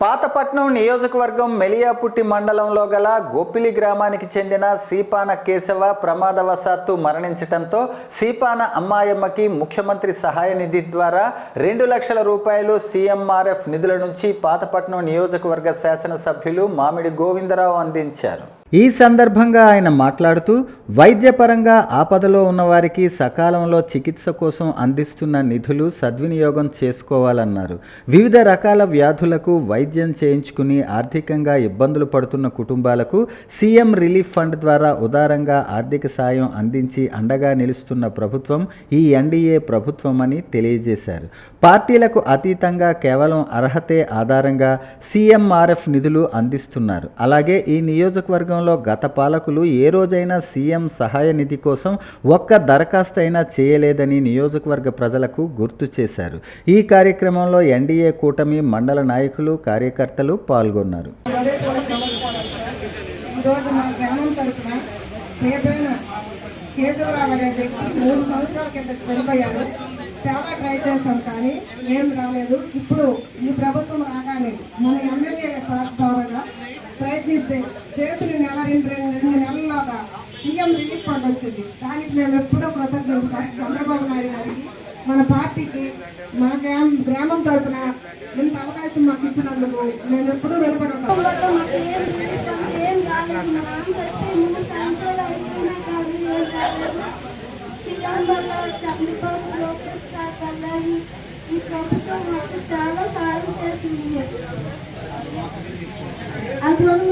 పాతపట్నం నియోజకవర్గం మెలియాపుట్టి మండలంలో గల గోపిలి గ్రామానికి చెందిన సీపాన కేశవ ప్రమాదవశాత్తు మరణించటంతో సీపాన అమ్మాయమ్మకి ముఖ్యమంత్రి సహాయ నిధి ద్వారా రెండు లక్షల రూపాయలు సీఎంఆర్ఎఫ్ నిధుల నుంచి పాతపట్నం నియోజకవర్గ శాసనసభ్యులు మామిడి గోవిందరావు అందించారు. ఈ సందర్భంగా ఆయన మాట్లాడుతూ వైద్యపరంగా ఆపదలో ఉన్నవారికి సకాలంలో చికిత్స కోసం అందిస్తున్న నిధులు సద్వినియోగం చేసుకోవాలన్నారు. వివిధ రకాల వ్యాధులకు వైద్యం చేయించుకుని ఆర్థికంగా ఇబ్బందులు పడుతున్న కుటుంబాలకు సీఎం రిలీఫ్ ఫండ్ ద్వారా ఉదారంగా ఆర్థిక సాయం అందించి అండగా నిలుస్తున్న ప్రభుత్వం ఈ ఎన్డీఏ ప్రభుత్వం అని తెలియజేశారు. పార్టీలకు అతీతంగా కేవలం అర్హతే ఆధారంగా సీఎంఆర్ఎఫ్ నిధులు అందిస్తున్నారు. అలాగే ఈ నియోజకవర్గంలో గత పాలకులు ఏ రోజైనా సీఎం సహాయ నిధి కోసం ఒక్క దరఖాస్తు అయినా చేయలేదని నియోజకవర్గ ప్రజలకు గుర్తు చేశారు. ఈ కార్యక్రమంలో ఎన్డీఏ కూటమి మండల నాయకులు కార్యకర్తలు పాల్గొన్నారు. కేశవరావు అనే మూడు సంవత్సరాల కింద చనిపోయారు. చాలా ట్రై చేశాం కానీ ఏం రాలేదు. ఇప్పుడు ఈ ప్రభుత్వం రాగానే మన ఎమ్మెల్యే ద్వారా ప్రయత్నిస్తే చేతులు నెల రెండు రెండు నెలల్లోగా సీఎం రిలీఫ్ ఫండ్ వచ్చింది. దానికి మేము ఎప్పుడూ కృతజ్ఞతలు చంద్రబాబు నాయుడు గారికి మన పార్టీకి మా గ్రామ గ్రామం తరఫున ఇంత అవకాశం మాకు ఇచ్చినందుకు మేము ఎప్పుడూ రుణపడి ఈ ప్రభుత్వం మాకు చాలా సాయం చేసింది. అది మనం